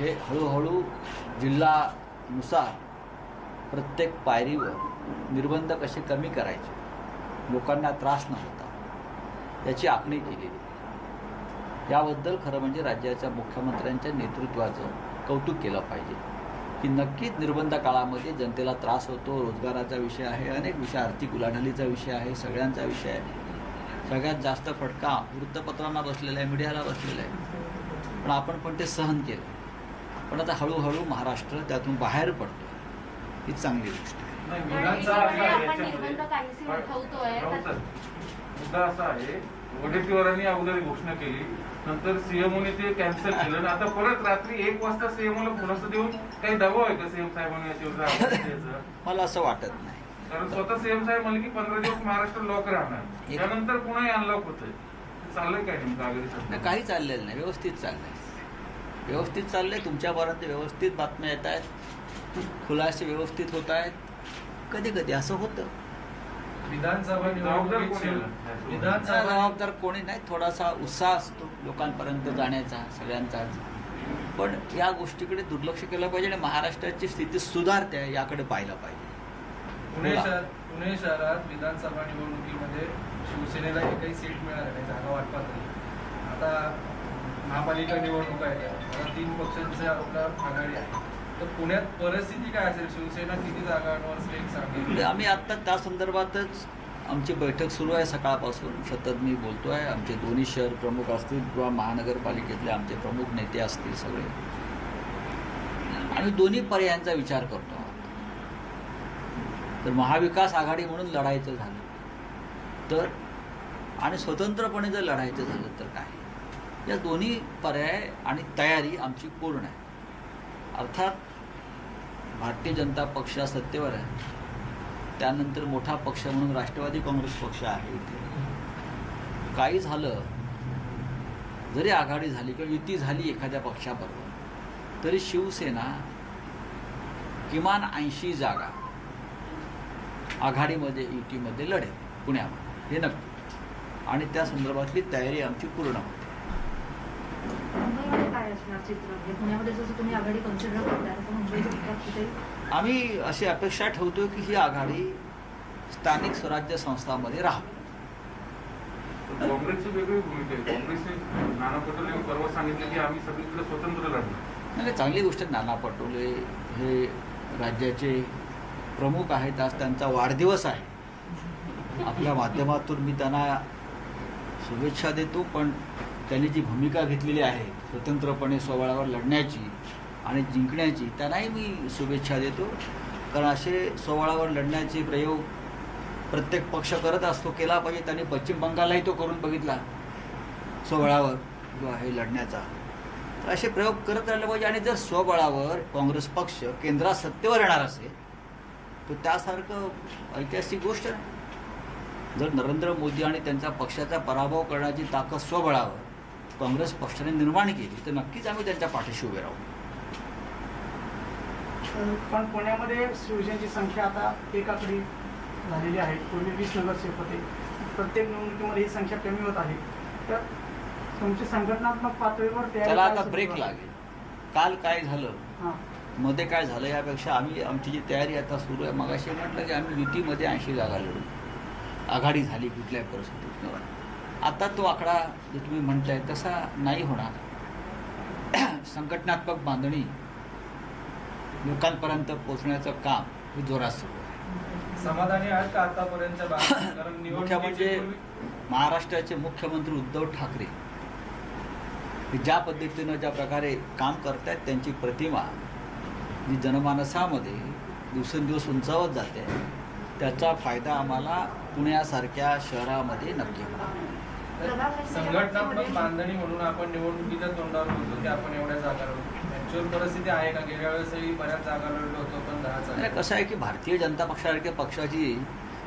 हे हळूहळू जिल्हानुसार प्रत्येक पायरीवर निर्बंध कसे कमी करायचे लोकांना त्रास न होता याची आखणी केलेली याबद्दल खरं म्हणजे राज्याच्या मुख्यमंत्र्यांच्या नेतृत्वाचं कौतुक केलं पाहिजे की नक्कीच निर्बंध काळामध्ये जनतेला त्रास होतो रोजगाराचा विषय आहे अनेक विषय आर्थिक उलाढालीचा विषय आहे सगळ्यांचा विषय आहे. सगळ्यात जास्त फटका वृत्तपत्रांना बसलेला आहे मीडियाला बसलेला आहे. पण आपण पण ते सहन केलं. पण आता हळूहळू महाराष्ट्र त्यातून बाहेर पडतो ही चांगली गोष्ट आहे. मुद्दा असा आहे वडेट्टीवारांनी अगोदर घोषणा केली नंतर सीएमओने ते कॅन्सल केलं आणि आता परत रात्री एक वाजता सीएमओला खुलासा देऊन काही दबाव आहे का सीएम साहेबांनी याच्यावर? मला असं वाटत नाही. कारण स्वतः सीएम साहेब म्हणले की पंधरा दिवस महाराष्ट्र लॉक राहणार. त्यानंतर पुन्हा अनलॉक होतंय. चाललंय काय नेमकं? काही चाललेलं नाही. व्यवस्थित चाललंय. व्यवस्थित चाललंय तुमच्यापर्यंत व्यवस्थित बातम्या येत आहेत. खुलासे व्यवस्थित होत आहेत. कधी कधी असं होतं. विधानसभा विधानसभा जबाबदार कोणी नाही. थोडासा उत्साह असतो लोकांपर्यंत जाण्याचा सगळ्यांचाच पण या गोष्टीकडे दुर्लक्ष केलं पाहिजे आणि महाराष्ट्राची स्थिती सुधारते याकडे पाहिलं पाहिजे. पुणे शहर पुणे शहरात विधानसभा निवडणुकीमध्ये शिवसेनेला एकही सीट मिळाली नाही जागा वाटपात आता महापालिका निवडणुका आहेत. तीन पक्षांचे आपल्या आघाडी आहे. तर पुण्यात परिस्थिती काय असेल? शिवसेना किती जागांवर आम्ही आत्ता त्या संदर्भातच आमची बैठक सुरू आहे. सकाळपासून सतत मी बोलतो आहे आमचे दोन्ही शहर प्रमुख असतील किंवा महानगरपालिकेतले आमचे प्रमुख नेते असतील सगळे. आम्ही दोन्ही पर्यायांचा विचार करतो. आहोत तर महाविकास आघाडी म्हणून लढायचं झालं. तर आणि स्वतंत्रपणे जर लढायचं झालं तर काय? या दोन्ही पर्याय आणि तयारी आमची पूर्ण आहे. अर्थात भारतीय जनता पक्ष सत्तेवर आहे. त्यानंतर मोठा पक्ष म्हणून राष्ट्रवादी काँग्रेस पक्ष आहे इथे. काही झालं जरी आघाडी झाली किंवा युती झाली एखाद्या पक्षाबरोबर तरी शिवसेना किमान ऐंशी जागा आघाडीमध्ये युतीमध्ये लढेल पुण्यामध्ये. हे नक्की. आणि त्या संदर्भातली तयारी आमची पूर्ण होते. आम्ही अशी अपेक्षा ठेवतो की ही आघाडी स्थानिक स्वराज्य संस्थांमध्ये राहावी. काँग्रेसची वेगळी भूमिका आहे. काँग्रेसने नाना पटोले परवा सांगितलं की आम्ही सगळीकडे स्वतंत्र लढणार नाही चांगली गोष्ट. नाना पटोले हे राज्याचे प्रमुख आहेत. आज त्यांचा वाढदिवस आहे. आपल्या माध्यमातून मी त्यांना शुभेच्छा देतो पण त्यांनी जी भूमिका घेतलेली आहे स्वतंत्रपणे स्वबळावर लढण्याची आणि जिंकण्याची त्यांनाही मी शुभेच्छा देतो. कारण असे स्वबळावर लढण्याचे प्रयोग प्रत्येक पक्ष करत असतो केला पाहिजे. त्यांनी पश्चिम बंगाललाही तो करून बघितला स्वबळावर जो आहे लढण्याचा. तर असे प्रयोग करत राहिले पाहिजे. आणि जर स्वबळावर काँग्रेस पक्ष केंद्रात सत्तेवर येणार असेल तर त्यासारखं ऐतिहासिक गोष्ट नाही. जर नरेंद्र मोदी आणि त्यांच्या पक्षाचा पराभव करण्याची ताकद स्वबळावर काँग्रेस पक्षाने निर्माण केली तर नक्कीच आम्ही त्यांच्या पाठीशी उभे राहू. पण पुण्यामध्ये शिवसेनेची संख्या आता एकाकडे झालेली आहे. पूर्वी वीस नगरसेवक होते. प्रत्येक निवडणुकीमध्ये ही संख्या कमी होत आहे. तर तुमची संघटनात्मक पातळीवर त्याला आता ब्रेक? लागेल. काल काय झालं? मध्ये काय झालं यापेक्षा आम्ही आमची जी तयारी आता सुरू आहे मग अशी म्हटलं की आम्ही युतीमध्ये ऐंशी जागा लढू आघाडी झाली कुठल्याही परिस्थितीत. आता तो आकडा जो तुम्ही म्हणताय तसा नाही होणार. संघटनात्मक बांधणी लोकांपर्यंत पोहोचण्याचं काम हे जोरात सुरू आहे. समाधानी आहेत का निवडणुकीच्या म्हणजे महाराष्ट्राचे मुख्यमंत्री उद्धव ठाकरे ज्या पद्धतीनं ज्या प्रकारे काम करतायत त्यांची प्रतिमा जी जनमानसामध्ये दिवसेंदिवस उंचावत जाते त्याचा फायदा आम्हाला पुण्यासारख्या शहरामध्ये नक्की होणार. संघटनात्मक बांधणी म्हणून आपण निवडणुकीच्या तोंडावर बोलतो की आपण एवढ्या जागा ऍक्च्युअल परिस्थिती आहे का? गेल्या वेळेसही बऱ्याच जागा लढलो होतो पण कसं आहे की भारतीय जनता पक्षासारख्या पक्षाची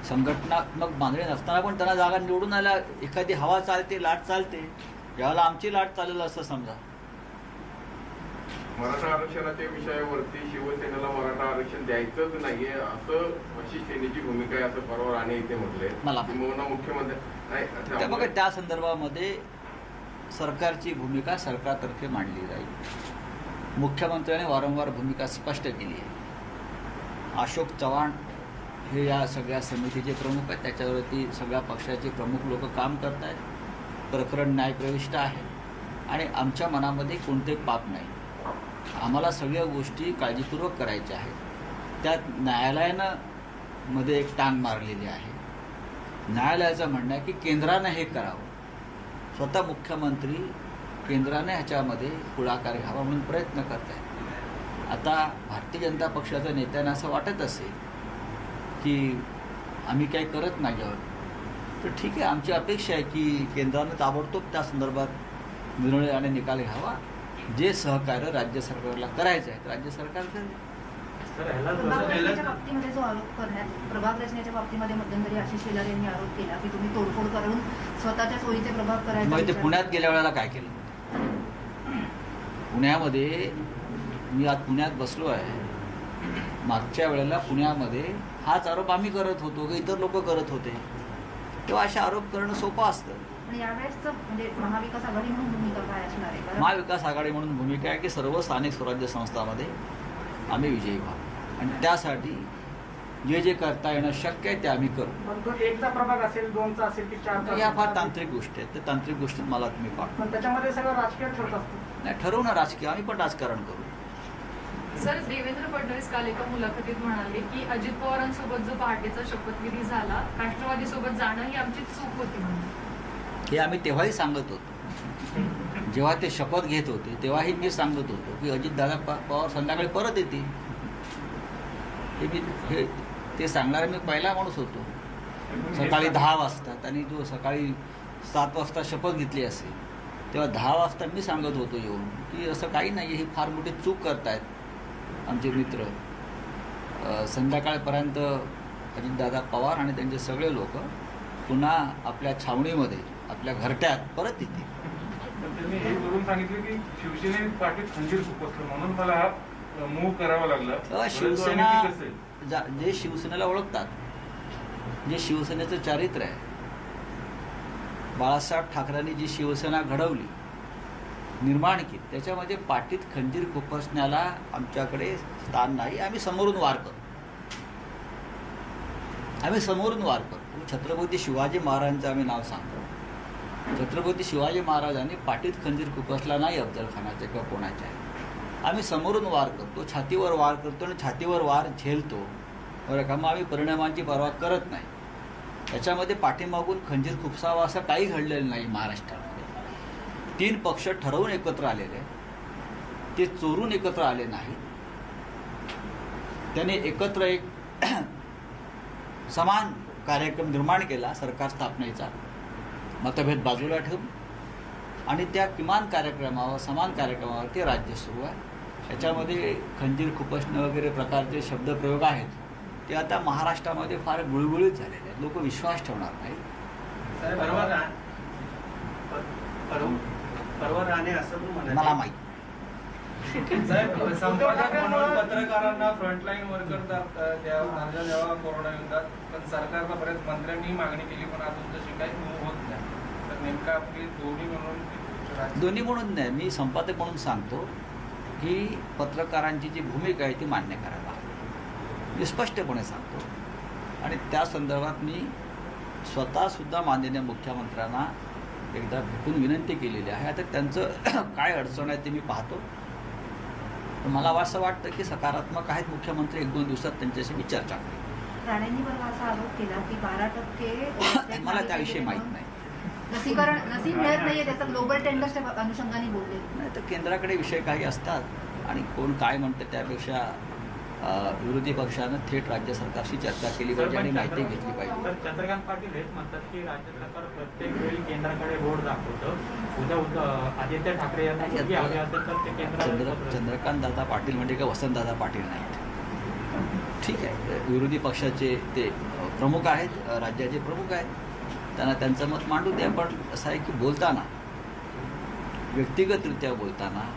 संघटनात्मक बांधणी नसताना पण त्यांना जागा निवडून आल्या. एखादी हवा चालते लाट चालते. यावेळेला आमची लाट चालेल असं समजा. मराठा आरक्षणाच्या विषयावरती शिवसेनेला मराठा आरक्षण द्यायचंच नाहीये असं अशी सेनेची भूमिका आहे असं परवा राणे इथे मला. किंबहुना मुख्यमंत्री नाही बघा त्या संदर्भामध्ये सरकारची भूमिका सरकारतर्फे मांडली जाईल. मुख्यमंत्र्यांनी वारंवार भूमिका स्पष्ट केली आहे. अशोक चव्हाण हे या सगळ्या समितीचे प्रमुख आहेत. त्याच्यावरती सगळ्या पक्षाचे प्रमुख लोक काम करत आहेत प्रकरण न्यायप्रविष्ट आहे आणि आमच्या मनामध्ये कोणते पाप नाही. आम्हाला सगळ्या गोष्टी काळजीपूर्वक करायच्या आहेत. त्यात न्यायालयानं मध्ये एक टांग मारलेली आहे. न्यायालयाचं म्हणणं आहे की केंद्रानं हे करावं. स्वतः मुख्यमंत्री केंद्राने ह्याच्यामध्ये पुढाकार घ्यावा म्हणून प्रयत्न करत आहेत आता भारतीय जनता पक्षाच्या नेत्यांना असं वाटत असेल की आम्ही काही करत नाही आहोत तर ठीक आहे आमची अपेक्षा आहे की केंद्रानं ताबडतोब त्या संदर्भात निर्णय आणि निकाल घ्यावा. जे सहकार्य राज्य सरकारला करायचं आहे ते राज्य सरकार करेल बाबतीमध्ये जो आरोप करण्यात प्रभाग रचनेच्या बाबतीमध्ये मध्यंतरी आशिष शेलार यांनी आरोप केला की तुम्ही तोडफोड करून स्वतःच्या सोयीचे प्रभाग करायचा. ते पुण्यात गेल्या वेळेला काय केलं? पुण्यामध्ये मी आज पुण्यात बसलो आहे. मागच्या वेळेला पुण्यामध्ये हाच आरोप आम्ही करत होतो की इतर लोक करत होते. तेव्हा असे आरोप करणं सोपं असतं. म्हणजे महाविकास आघाडी म्हणून भूमिका काय असणार आहे? कारण महाविकास आघाडी म्हणून भूमिका आहे की सर्व स्थानिक स्वराज्य संस्थांमध्ये आम्ही विजयी व्हावं. आणि त्यासाठी जे जे करता येणं शक्य आहे ते आम्ही करू. एकचा प्रभाग असेल दोनचा असेल की चारचा या फार? तांत्रिक गोष्टी आहेत. त्या तांत्रिक गोष्टीत मला तुम्ही पाठवा. पण त्याच्यामध्ये सगळं राजकीय ठरत असतं. नाही ठरवू ना राजकीय. आम्ही पण राजकारण करू. सर देवेंद्र फडणवीस काल एका मुलाखतीत म्हणाले की अजित पवारांसोबत जो पहाटेचा शपथविधी झाला राष्ट्रवादी सोबत जाणं ही आमची चूक होती म्हणून. हे आम्ही तेव्हाही सांगत होतो. जेव्हा ते शपथ घेत होते तेव्हाही मी सांगत होतो की अजितदादा दादा पवार संध्याकाळी परत येतील. हे मी हे ते सांगणारा मी पहिला माणूस होतो. सकाळी दहा वाजता त्यांनी जो सकाळी सात वाजता शपथ घेतली असेल तेव्हा दहा वाजता मी सांगत होतो येऊन की असं काही नाही ही फार मोठी चूक करतायत आमचे मित्र. संध्याकाळपर्यंत अजितदादा पवार आणि त्यांचे सगळे लोक पुन्हा आपल्या छावणीमध्ये आपल्या घरट्यात परत येतील पण त्यांनी हे करून सांगितले की शिवसेने पाठीत खंजीर खुपसलं म्हणून मला हा मूव करावा लागला. तेव्हा परंतु शिवसेना आम्ही ती कसेल? जा- जे शिवसेनेला ओळखतात जे शिवसेनेचं चारित्र्य आहे बाळासाहेब ठाकरेंनी जी शिवसेना घडवली निर्माण केली त्याच्यामध्ये पाठीत खंजीर खुपसण्याला आमच्याकडे स्थान नाही. आम्ही समोरून वार करतो आम्ही समोरून वार करतो छत्रपती शिवाजी महाराजांचं आम्ही नाव सांगतो. छत्रपती शिवाजी महाराजांनी पाठीत खंजीर खुपसला नाही अफजल खानाच्या किंवा कोणाच्या आम्ही समोरून वार करतो छातीवर वार करतो आणि छातीवर वार झेलतो. बरं का? मग आम्ही परिणामांची पर्वा करत नाही. त्याच्यामध्ये पाठीमागून खंजीर खुपसावा असं काही घडलेलं नाही महाराष्ट्रामध्ये. तीन पक्ष ठरवून एकत्र आलेले ते चोरून एकत्र आले नाही त्याने एकत्र एक समान कार्यक्रम निर्माण केला सरकार स्थापनेचा. मतभेद बाजूला ठेवून आणि त्या किमान कार्यक्रमावर समान कार्यक्रमावरती राज्य सुरू आहे. त्याच्यामध्ये खंजीर खुपसणं वगैरे प्रकारचे शब्दप्रयोग आहेत. ते आता महाराष्ट्रामध्ये फार गुळगुळीत झालेले आहेत. लोक विश्वास ठेवणार नाही मला माहीत. पत्रकारांना फ्रंटलाईन वर्कर कोरोना युद्धात. पण सरकारला बऱ्याच मंत्र्यांनी मागणी केली पण अजून तशी काही होत नाही. नेमका आपली दोन्ही म्हणून दोन्ही म्हणून नाही मी संपादक म्हणून सांगतो की पत्रकारांची जी भूमिका आहे ती मान्य करायला मी स्पष्टपणे सांगतो. आणि त्या संदर्भात मी स्वतःसुद्धा माननीय मुख्यमंत्र्यांना एकदा भेटून विनंती केलेली आहे. आता त्यांचं काय अडचण आहे ते मी पाहतो. मला असं वाटतं की सकारात्मक आहेत मुख्यमंत्री एक दोन दिवसात त्यांच्याशी मी चर्चा करेन. राणेंनी बरं असा आरोप केला की बारा टक्के मला त्याविषयी माहीत नाही. लसीकरण लसी मिळत नाहीये त्याचा ग्लोबल टेंडर्सच्या अनुषंगाने बोलले. नाही तर केंद्राकडे विषय काही असतात आणि कोण काय म्हणतं त्यापेक्षा विरोधी पक्षानं थेट राज्य सरकारशी चर्चा केली पाहिजे आणि माहिती घेतली पाहिजे. तर चंद्रकांत पाटील हेच म्हणतात की राज्य सरकार प्रत्येक वेळी केंद्राकडे रोड दाखवतं. उद्या उद्या आदित्य ठाकरे यांना चंद्र चंद्रकांत दादा पाटील म्हणजे का वसंतदादा पाटील नाहीत. ठीक आहे. विरोधी पक्षाचे ते प्रमुख आहेत राज्याचे प्रमुख आहेत. त्यांना त्यांचं मत मांडू द्या पण असं आहे की बोलताना व्यक्तिगतरित्या बोलताना